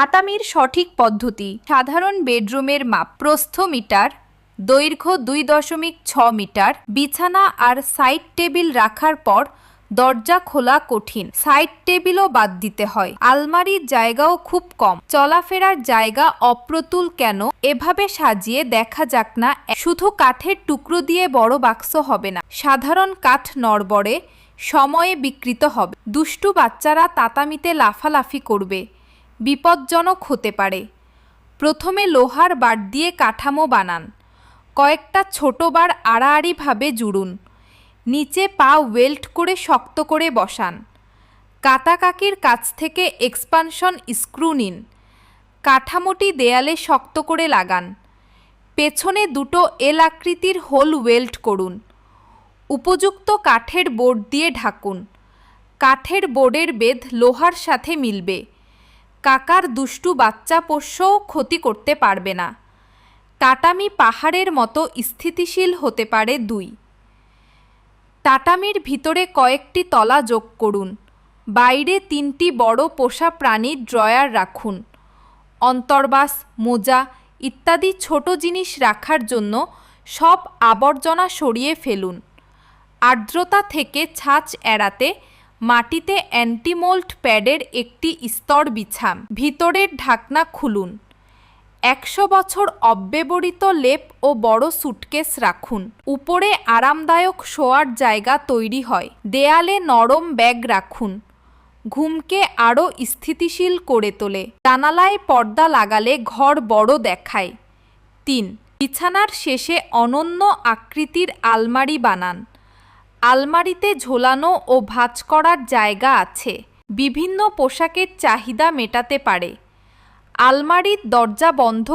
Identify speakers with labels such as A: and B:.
A: তাতামির সঠিক পদ্ধতি। সাধারণ বেডরুমের মাপ প্রস্থ মিটার, দৈর্ঘ্য দুই দশমিক ছ মিটার, বিছানা আর সাইড টেবিল রাখার পর দরজা খোলা কঠিন। সাইড টেবিলও বাদ দিতে হয়। আলমারির জায়গাও খুব কম। চলাফেরার জায়গা অপ্রতুল কেন? এভাবে সাজিয়ে দেখা যাক না। শুধু কাঠের টুকরো দিয়ে বড় বাক্স হবে না। সাধারণ কাঠ নড়বড়ে সময়ে বিকৃত হবে। দুষ্টু বাচ্চারা তাতামিতে লাফালাফি করবে। বিপজ্জনক হতে পারে। প্রথমে লোহার বার দিয়ে কাঠামো বানান। কয়েকটা ছোট বার আড়াআড়িভাবে জুড়ুন। নিচে পা ওয়েল্ট করে শক্ত করে বসান। কাতাকাকির কাছ থেকে এক্সপানশন স্ক্রু নিন। কাঠামোটি দেয়ালে শক্ত করে লাগান। পেছনে দুটো এল আকৃতির হোল ওয়েল্ট করুন। উপযুক্ত কাঠের বোর্ড দিয়ে ঢাকুন। কাঠের বোর্ডের বেধ লোহার সাথে মিলবে। কাকার দুষ্টু বাচ্চা পোষ্যও ক্ষতি করতে পারবে না। টাটামি পাহাড়ের মতো স্থিতিশীল হতে পারে দুই। টাটামির ভিতরে কয়েকটি তলা যোগ করুন। বাইরে তিনটি বড় পোষা প্রাণীর ড্রয়ার রাখুন। অন্তর্বাস, মোজা ইত্যাদি ছোট জিনিস রাখার জন্য সব আবর্জনা সরিয়ে ফেলুন। আর্দ্রতা থেকে ছাঁচ এড়াতে মাটিতে অ্যান্টিমোল্ট প্যাডের একটি স্তর বিছাম ভিতরের ঢাকনা খুলুন। একশো বছর অব্যবহৃত লেপ ও বড় সুটকেস রাখুন। উপরে আরামদায়ক শোয়ার জায়গা তৈরি হয়। দেয়ালে নরম ব্যাগ রাখুন। ঘুমকে আরও স্থিতিশীল করে তোলে। জানালায় পর্দা লাগালে ঘর বড় দেখায়। তিন, বিছানার শেষে অনন্য আকৃতির আলমারি বানান। আলমারিতে ঝোলানো ও ভাঁজ করার জায়গা আছে। বিভিন্ন পোশাকের চাহিদা মেটাতে পারে। আলমারির দরজা বন্ধ